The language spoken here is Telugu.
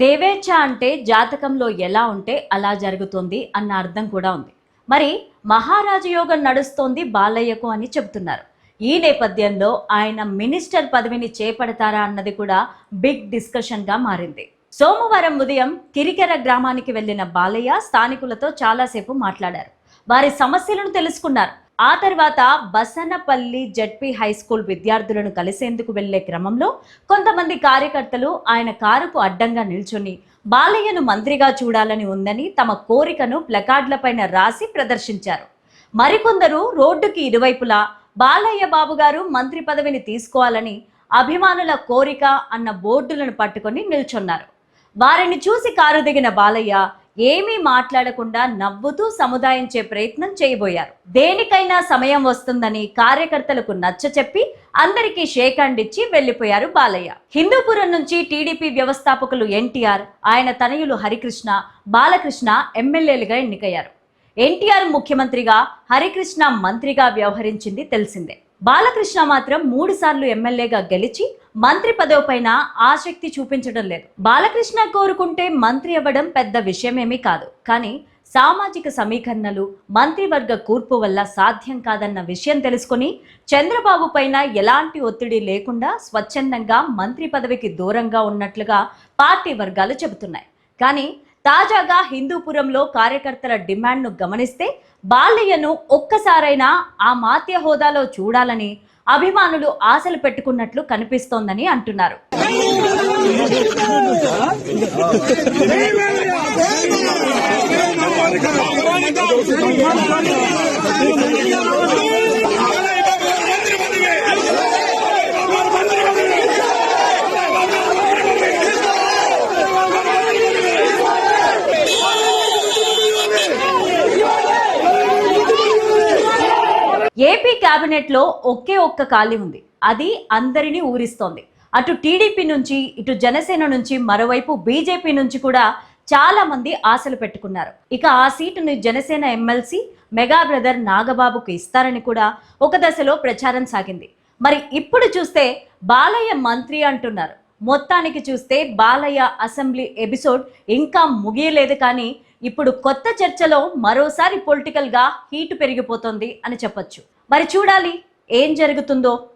దేవేచ్ఛ అంటే జాతకంలో ఎలా ఉంటే అలా జరుగుతుంది అన్న అర్థం కూడా ఉంది. మరి మహారాజయోగం నడుస్తోంది బాలయ్యకు అని చెబుతున్నారు. ఈ నేపథ్యంలో ఆయన మినిస్టర్ పదవిని చేపడతారా అన్నది కూడా బిగ్ డిస్కషన్గా మారింది. సోమవారం ఉదయం కిరికెర గ్రామానికి వెళ్ళిన బాలయ్య స్థానికులతో చాలాసేపు మాట్లాడారు. వారి సమస్యలను తెలుసుకున్నారు. ఆ తర్వాత బసనపల్లి జడ్పీ హై స్కూల్ విద్యార్థులను కలిసేందుకు వెళ్ళే క్రమంలో కొంతమంది కార్యకర్తలు ఆయన కారుకు అడ్డంగా నిల్చొని బాలయ్యను మంత్రిగా చూడాలని ఉందని తమ కోరికను ప్లకార్డులపైన రాసి ప్రదర్శించారు. మరికొందరు రోడ్డుకి ఇరువైపులా బాలయ్య బాబు గారు మంత్రి పదవిని తీసుకోవాలని అభిమానుల కోరిక అన్న బోర్డులను పట్టుకొని నిల్చున్నారు. వారిని చూసి కారు దిగిన బాలయ్య ఏమీ మాట్లాడకుండా నవ్వుతూ సముదాయించే ప్రయత్నం చేయబోయారు. దేనికైనా సమయం వస్తుందని కార్యకర్తలకు నచ్చ చెప్పి అందరికీ షేక్ హ్యాండ్ ఇచ్చి వెళ్ళిపోయారు బాలయ్య. హిందూపురం నుంచి టీడీపీ వ్యవస్థాపకులు ఎన్టీఆర్ ఆయన తనయులు హరికృష్ణ బాలకృష్ణ ఎమ్మెల్యేలుగా ఎన్నికయ్యారు. ఎన్టీఆర్ ముఖ్యమంత్రిగా హరికృష్ణ మంత్రిగా వ్యవహరించింది తెలిసిందే. బాలకృష్ణ మాత్రం మూడు సార్లు ఎమ్మెల్యేగా గెలిచి మంత్రి పదవిపైన ఆసక్తి చూపించడం లేదు. బాలకృష్ణ కోరుకుంటే మంత్రి అవ్వడం పెద్ద విషయమేమీ కాదు. కానీ సామాజిక సమీకరణలు మంత్రివర్గ కూర్పు వల్ల సాధ్యం కాదన్న విషయం తెలుసుకుని చంద్రబాబు పైన ఎలాంటి ఒత్తిడి లేకుండా స్వచ్ఛందంగా మంత్రి పదవికి దూరంగా ఉన్నట్లుగా పార్టీ వర్గాలు చెబుతున్నాయి. కానీ తాజాగా హిందూపురంలో కార్యకర్తల డిమాండ్ను గమనిస్తే బాలయ్యను ఒక్కసారైనా ఆ మాత్య హోదాలో చూడాలని అభిమానులు ఆశలు పెట్టుకున్నట్లు కనిపిస్తోందని అంటున్నారు. ఏపీ క్యాబినెట్లో ఒకే ఒక్క ఖాళీ ఉంది. అది అందరినీ ఊరిస్తోంది. అటు టీడీపీ నుంచి ఇటు జనసేన నుంచి మరోవైపు బీజేపీ నుంచి కూడా చాలా మంది ఆశలు పెట్టుకున్నారు. ఇక ఆ సీటుని జనసేన ఎమ్మెల్సీ మెగా బ్రదర్ నాగబాబుకు ఇస్తారని కూడా ఒక దశలో ప్రచారం సాగింది. మరి ఇప్పుడు చూస్తే బాలయ్య మంత్రి అంటున్నారు. మొత్తానికి చూస్తే బాలయ్య అసెంబ్లీ ఎపిసోడ్ ఇంకా ముగియలేదు కానీ ఇప్పుడు కొత్త చర్చలో మరోసారి పొలిటికల్గా హీటు పెరిగిపోతుంది అని చెప్పొచ్చు. మరి చూడాలి ఏం జరుగుతుందో.